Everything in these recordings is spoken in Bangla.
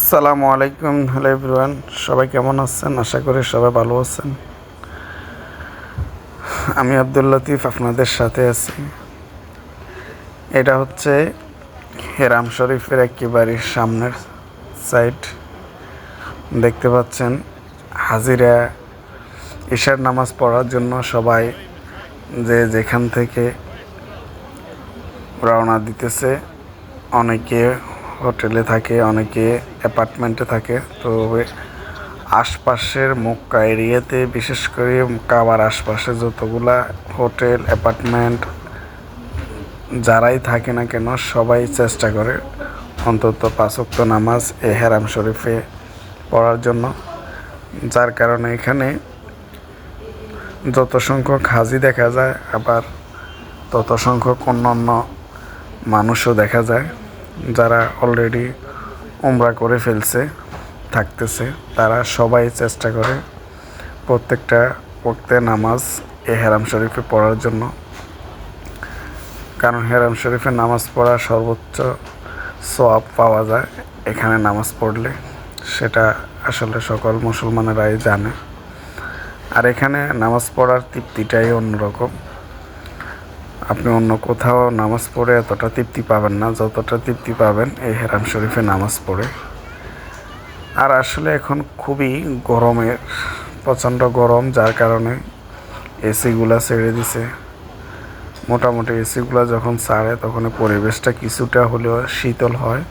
আসসালামু আলাইকুম, হ্যালো এভরিওয়ান। সবাই কেমন আছেন? আশা করি সবাই ভালো আছেন। আমি আব্দুল লতিফ, আপনাদের সাথে আছি। এটা হচ্ছে হেরাম শরীফের একেবারে সামনের সাইড। দেখতে পাচ্ছেন, হাজিরা ঈশার নামাজ পড়ার জন্য সবাই যে যেখান থেকে রওনা দিতেছে, অনেকে হোটেলে থাকে, অনেকে অ্যাপার্টমেন্টে থাকে তো আশপাশের মক্কা এরিয়াতে বিশেষ করে কাবার আশপাশে যতগুলা হোটেল, অ্যাপার্টমেন্ট যারাই থাকে না কেন, সবাই চেষ্টা করে অন্তত পাঁচক্ত নামাজ এ হেরাম শরীফে পড়ার জন্য। যার কারণে এখানে যত সংখ্যক হাজি দেখা যায়, আবার তত সংখ্যক অন্য অন্য মানুষও দেখা যায়, যারা অলরেডি উমরা করে ফেলছে, থাকতেছে। তারা সবাই চেষ্টা করে প্রত্যেকটা ওক্তে নামাজ এ হেরাম শরীফে পড়ার জন্য। কারণ হেরাম শরীফে নামাজ পড়া সর্বোচ্চ সোয়াব পাওয়া যায় এখানে নামাজ পড়লে। সেটা আসলে সকল মুসলমানেরাই জানে। আর এখানে নামাজ পড়ার তৃপ্তিটাই অন্যরকম। আপনি অন্য কোথাও নামাজ পড়ে এতটা তৃপ্তি পাবেন না, যতটা তৃপ্তি পাবেন এই হেরাম শরীফে নামাজ পড়ে। আর আসলে এখন খুবই গরমের, প্রচণ্ড গরম, যার কারণে এসিগুলা ছেড়ে দিছে। মোটামুটি এসিগুলো যখন ছাড়ে, তখন পরিবেশটা কিছুটা হলেও শীতল হয়।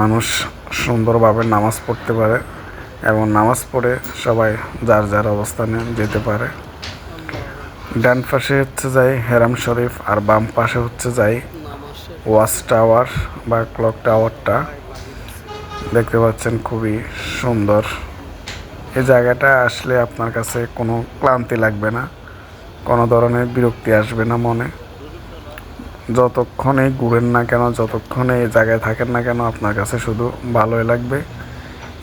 মানুষ সুন্দরভাবে নামাজ পড়তে পারে এবং নামাজ পড়ে সবাই যার যার অবস্থানে যেতে পারে। ডান পাশে হচ্ছে যাই হেরাম শরীফ আর বাম পাশে হচ্ছে যাই ওয়াচ টাওয়ার বা ক্লক টাওয়ারটা। দেখতে পাচ্ছেন খুবই সুন্দর। এই জায়গাটা আসলে আপনার কাছে কোনো ক্লান্তি লাগবে না, কোনো ধরনের বিরক্তি আসবে না মনে। যতক্ষণে ঘুরেন না কেন, যতক্ষণে এই জায়গায় থাকেন না কেন, আপনার কাছে শুধু ভালোই লাগবে।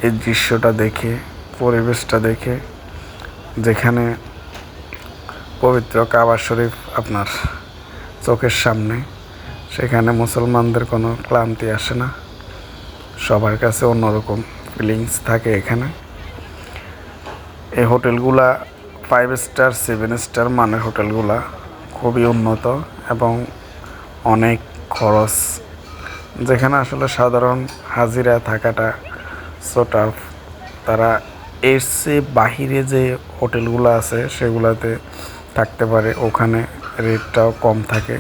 এই দৃশ্যটা দেখে, পরিবেশটা দেখে, যেখানে পবিত্র কাবা শরীফ আপনার চোখের সামনে। সেখানে মুসলমানদের কোনো ক্লান্তি আসে না। সবার কাছে অন্যরকম ফিলিংস থাকে এখানে। এই হোটেলগুলা ফাইভ স্টার সেভেন স্টার মানের হোটেলগুলা খুবই উন্নত এবং অনেক খরচ। যেখানে আসলে সাধারণ হাজিরা থাকাটা সোটাফ তারা এর চেয়ে বাহিরে যে হোটেলগুলো আছে সেগুলোতে থাকতে পারে, ওখানে রেটটাও কম থাকে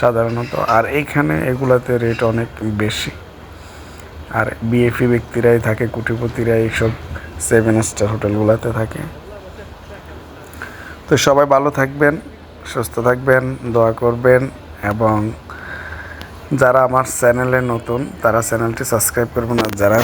সাধারণত। আর এইখানে এগুলাতে রেট অনেক বেশি। আর বিএফি ব্যক্তিরাই থাকে কুটিপতিরা এইসব সেভেন স্টার হোটেলগুলোতে থাকে। তো সবাই ভালো থাকবেন, সুস্থ থাকবেন, দোয়া করবেন এবং যারা আমার চ্যানেলে নতুন, তারা চ্যানেলটি সাবস্ক্রাইব করবেন। আর যারা